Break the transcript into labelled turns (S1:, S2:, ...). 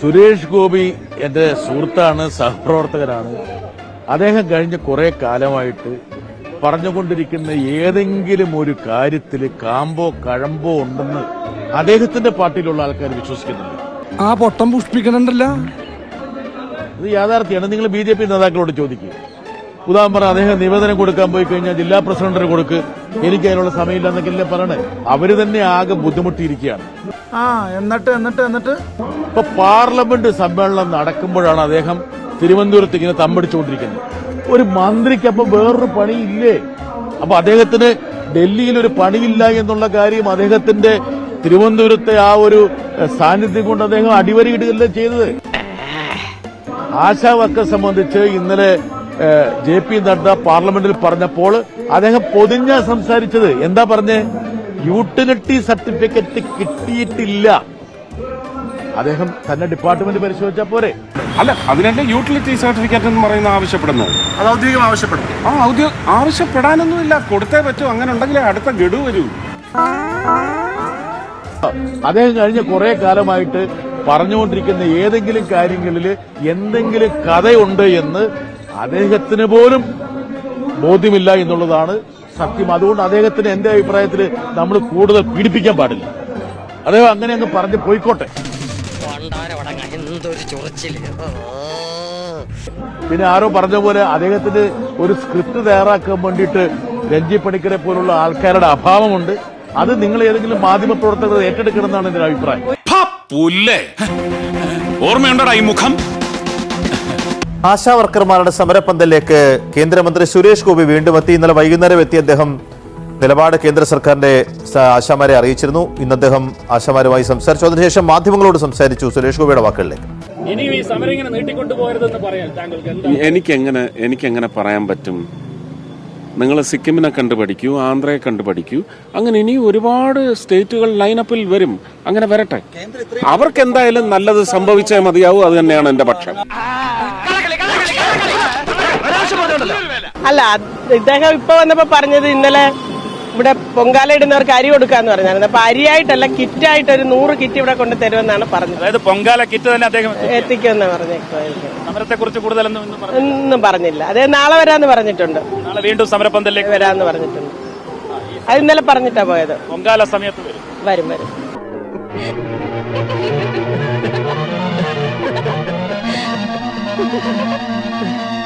S1: സുരേഷ് ഗോപി എന്റെ സുഹൃത്താണ് സഹപ്രവർത്തകനാണ്. അദ്ദേഹം കഴിഞ്ഞ കുറെ കാലമായിട്ട് പറഞ്ഞുകൊണ്ടിരിക്കുന്ന ഏതെങ്കിലും ഒരു കാര്യത്തിൽ കാമ്പോ കഴമ്പോ ഉണ്ടെന്ന് അദ്ദേഹത്തിന്റെ പാർട്ടിയിലുള്ള ആൾക്കാർ വിശ്വസിക്കുന്നുണ്ട്.
S2: ആ പൊട്ടം പുഷ്പിക്കണുണ്ടല്ലോ.
S1: ഇത് യാഥാർത്ഥ്യമാണ്. നിങ്ങൾ ബി ജെ പി നേതാക്കളോട് ചോദിക്കുക ഉദാഹരണം പറഞ്ഞാൽ അദ്ദേഹം നിവേദനം കൊടുക്കാൻ പോയി കഴിഞ്ഞാൽ ജില്ലാ പ്രസിഡന്റിന് കൊടുക്ക്. എനിക്ക് അതിനുള്ള സമയമില്ല എന്നൊക്കെ പറയണേ? അവർ തന്നെ ആകെ ബുദ്ധിമുട്ടിയിരിക്കുകയാണ്.
S2: ആ എന്നിട്ട് എന്നിട്ട് എന്നിട്ട്?
S1: ഇപ്പൊ പാർലമെന്റ് സമ്മേളനം നടക്കുമ്പോഴാണ് അദ്ദേഹം തിരുവനന്തപുരത്ത് ഇങ്ങനെ തമ്പടിച്ചുകൊണ്ടിരിക്കുന്നത്. ഒരു മന്ത്രിക്ക് അപ്പൊ വേറൊരു പണിയില്ലേ? അപ്പൊ അദ്ദേഹത്തിന് ഡൽഹിയിൽ ഒരു പണിയില്ല എന്നുള്ള കാര്യം അദ്ദേഹത്തിന്റെ തിരുവനന്തപുരത്തെ ആ ഒരു സാന്നിധ്യം കൊണ്ട് അദ്ദേഹം അടിവരയിടുകയല്ലേ ചെയ്തത്? ആശാ വർക്കറെ സംബന്ധിച്ച് ഇന്നലെ ജെ പി നഡ്ഡ പാർലമെന്റിൽ പറഞ്ഞപ്പോൾ അദ്ദേഹം പൊതിഞ്ഞ സംസാരിച്ചത്. എന്താ പറഞ്ഞേ? യൂട്ടിലിറ്റി സർട്ടിഫിക്കറ്റ് കിട്ടിയിട്ടില്ല. അദ്ദേഹം തന്നെ ഡിപ്പാർട്ട്മെന്റ് പരിശോധിച്ചാൽ പോരെ.
S3: അല്ല അതിനെ യൂട്ടിലിറ്റി സർട്ടിഫിക്കറ്റ് എന്ന് പറയുന്ന ആവശ്യപ്പെടുന്നു.
S4: അത് ഔദ്യോഗികം ആവശ്യപ്പെടും
S3: ആ ഔദ്യോഗിക ആവശ്യപ്പെടാനൊന്നുമില്ല. കൊടുത്തേ പറ്റൂ. അങ്ങനെ ഉണ്ടെങ്കിൽ അടുത്ത ഗഡു വരൂ.
S1: അദ്ദേഹം കഴിഞ്ഞ കുറെ കാലമായിട്ട് പറഞ്ഞുകൊണ്ടിരിക്കുന്ന ഏതെങ്കിലും കാര്യങ്ങളിൽ എന്തെങ്കിലും കഥയുണ്ട് എന്ന് അദ്ദേഹത്തിന് പോലും ബോധ്യമില്ല എന്നുള്ളതാണ് സത്യം. അതുകൊണ്ട് അദ്ദേഹത്തിന് എന്റെ അഭിപ്രായത്തിൽ നമ്മൾ കൂടുതൽ പീഡിപ്പിക്കാൻ പാടില്ല. അദ്ദേഹം അങ്ങനെ അങ്ങ് പറഞ്ഞ് പോയിക്കോട്ടെ. പിന്നെ ആരോ പറഞ്ഞ പോലെ അദ്ദേഹത്തിന് ഒരു സ്ക്രിപ്റ്റ് തയ്യാറാക്കാൻ വേണ്ടിയിട്ട് രഞ്ജി പണിക്കരെ പോലുള്ള ആൾക്കാരുടെ അഭാവമുണ്ട്. അത് നിങ്ങൾ ഏതെങ്കിലും മാധ്യമ പ്രവർത്തകർ ഏറ്റെടുക്കണം എന്നാണ് എന്റെ അഭിപ്രായം.
S5: ഓർമ്മയുണ്ടോ ഓർമ്മയുണ്ടോടാ ഈ മുഖം?
S6: ആശാ വർക്കർമാരുടെ സമരപ്പന്തലിലേക്ക് കേന്ദ്രമന്ത്രി സുരേഷ് ഗോപി വീണ്ടും എത്തി. ഇന്നലെ വൈകുന്നേരം എത്തി അദ്ദേഹം നിലപാട് കേന്ദ്ര സർക്കാരിന്റെ ആശാമാരെ അറിയിച്ചിരുന്നു. ഇന്ന് അദ്ദേഹം ആശാമാരുമായി സംസാരിച്ചു. അതിനുശേഷം മാധ്യമങ്ങളോട് സംസാരിച്ചു സുരേഷ് ഗോപിയുടെ വാക്കുകളിലേക്ക്.
S7: എനിക്ക് എങ്ങനെ എനിക്ക് എങ്ങനെ പറയാൻ
S3: പറ്റും? നിങ്ങൾ സിക്കിമിനെ കണ്ടു പഠിക്കൂ ആന്ധ്രയെ കണ്ടു പഠിക്കൂ അങ്ങനെ ഇനി ഒരുപാട് സ്റ്റേറ്റുകൾ ലൈനപ്പിൽ വരും. അങ്ങനെ വരട്ടെ. അവർക്ക് എന്തായാലും നല്ലത് സംഭവിച്ചേ മതിയാവൂ അത് തന്നെയാണ് എന്റെ പക്ഷം.
S8: അല്ല ഇദ്ദേഹം ഇപ്പൊ വന്നപ്പോ പറഞ്ഞത് ഇന്നലെ ഇവിടെ പൊങ്കാല ഇടുന്നവർക്ക് അരി കൊടുക്കാന്ന് പറഞ്ഞായിരുന്നു. അപ്പൊ അരിയായിട്ടല്ല കിറ്റ് ആയിട്ട് ഒരു നൂറ് കിറ്റ് ഇവിടെ കൊണ്ട് തരുമെന്നാണ് പറഞ്ഞത്.
S7: അതായത് പൊങ്കാല കിറ്റ് തന്നെ അദ്ദേഹം
S8: എത്തിക്കുമെന്ന് പറഞ്ഞത്
S7: സമരത്തെ കുറിച്ച് കൂടുതലൊന്നും
S8: ഒന്നും പറഞ്ഞില്ല. അതെ നാളെ വരാന്ന് പറഞ്ഞിട്ടുണ്ട്.
S7: നാളെ വീണ്ടും സമരപന്തലിലേക്ക്
S8: വരാന്ന് പറഞ്ഞിട്ടുണ്ട്. അത് ഇന്നലെ പറഞ്ഞിട്ടാ പോയത്.
S7: പൊങ്കാല സമയത്ത് വരും.
S8: വരും വരും.